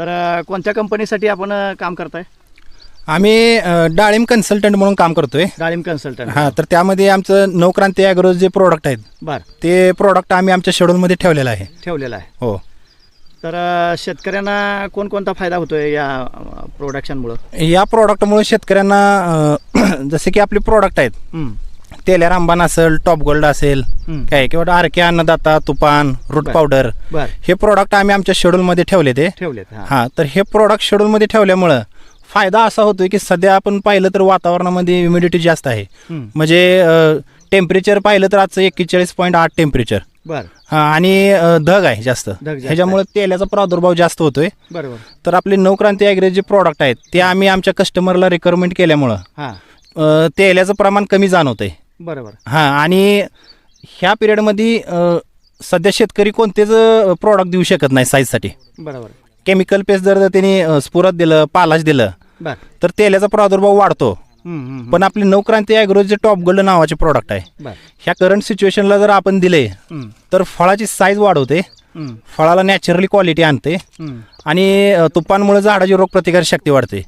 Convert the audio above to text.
तर कोणत्या कंपनीसाठी आपण काम करताय? आम्ही डाळिंब कन्सल्टंट म्हणून काम करतोय. डाळिंब कन्सल्टंट. हा तर त्यामध्ये आमचं नवक्रांती ॲग्रो जे प्रोडक्ट आहेत बर. ते प्रोडक्ट आम्ही आमच्या शेड्यूलमध्ये ठेवलेलं आहे. ठेवलेला आहे. हो. तर शेतकऱ्यांना कोणकोणता फायदा होतोय या प्रोडक्शनमुळं या प्रोडक्टमुळे शेतकऱ्यांना जसे की आपले प्रोडक्ट आहेत तेल्या रामबान असेल टॉप गोल्ड असेल. काय किंवा आरके अन्नदाता तुपान रूट बर. पावडर बर. हे प्रोडक्ट आम्ही आमच्या शेड्यूलमध्ये ठेवले ते. ठेवलेत हां. हां तर हे प्रोडक्ट शेड्यूलमध्ये ठेवल्यामुळं फायदा असा होतोय की सध्या आपण पाहिलं तर वातावरणामध्ये ह्युमिडिटी जास्त आहे. म्हणजे टेम्परेचर पाहिलं तर आजचं एक्केचाळीस पॉईंट आठ टेम्परेचर बर. हा आणि अ, धग आहे जास्त. जास्त ह्याच्यामुळे तेलाचा प्रादुर्भाव जास्त होतोय. बरोबर. तर आपले नवक्रांती ॲग्रे जे प्रॉडक्ट आहेत ते आम्ही आमच्या कस्टमरला रिक्वायरमेंट केल्यामुळं हां. अ, तेलाचं प्रमाण कमी जाणवतंय. बरोबर. हां आणि ह्या पिरियडमध्ये सध्या शेतकरी कोणतेच प्रॉडक्ट देऊ शकत नाही साईजसाठी बरोबर. केमिकल पेस्ट जर त्यांनी अ, स्फुरत दिलं पालाश दिलं तर तेलाचा प्रादुर्भाव वाढतो. पण आपली नवक्रांती ॲग्रो जे टॉप गोल्ड नावाचे प्रॉडक्ट आहे. ह्या करंट सिच्युएशनला जर आपण दिले तर फळाची साईज वाढवते. फळाला नॅचरली क्वालिटी आणते. आणि तुपांमुळे झाडाची रोगप्रतिकार शक्ती वाढते.